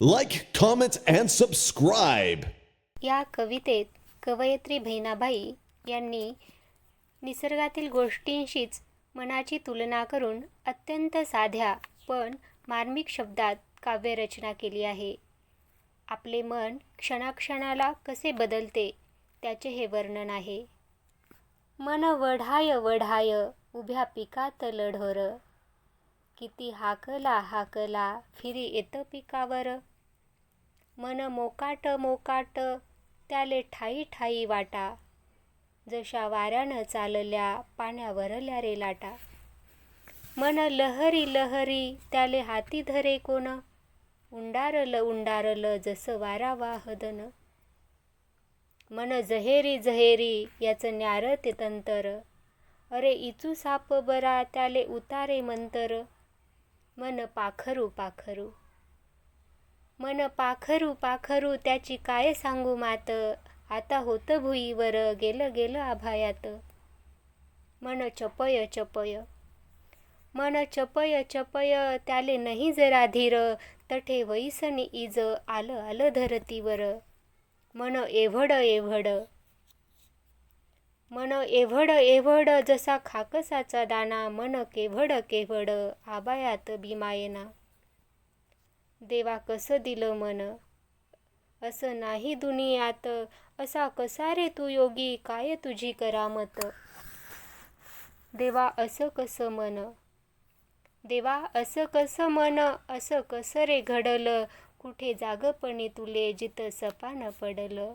Like comment, and subscribe या कवितेत कवयित्री बहिणाबाई यांनी निसर्गातील गोष्टींशीच मनाची तुलना करून अत्यंत साध्या पण मार्मिक शब्दात काव्यरचना केली आहे. आपले मन क्षणाक्षणाला कसे बदलते त्याचे हे वर्णन आहे. मन वढाय वढाय उभ्या पिकात लढोर. किती हाकला हाकला फिरी येतं पिकावर. मन मोकाट मोकाट त्याले ठाई ठाई वाटा. जशा वाऱ्यानं चालल्या पाण्यावरल्या रे लाटा. मन लहरी लहरी त्याले हाती धरे कोण. उंडारल उंडारल जसं वारा वाहदन. मन जहेरी जहेरी याचं न्यार ते तंतर. अरे इचू साप बरा त्याले उतारे मंतर. मन पाखरू पाखरू. मन पाखरू पाखरू त्याची काय सांगू मात? आता होतं भुईवर गेलं गेलं आभायात. मन चपय चपय. मन चपय चपय त्याले नाही जरा धीर. तठे वैसनी इज आलं आलं धरतीवर. मन एव्हड एवढं मन एव्हड एव्हड जसा खाकसाचा दाना मन केव्हड केव्हड आबायात भीमायना देवा कसं दिलं मन? असं नाही दुनियात असा कसा रे तू योगी? काय तुझी करामत? देवा असं कसं मन? देवा असं कसं मन? असं कसं रे घडलं? कुठे जागपणे तुले जिथं सपान पडलं?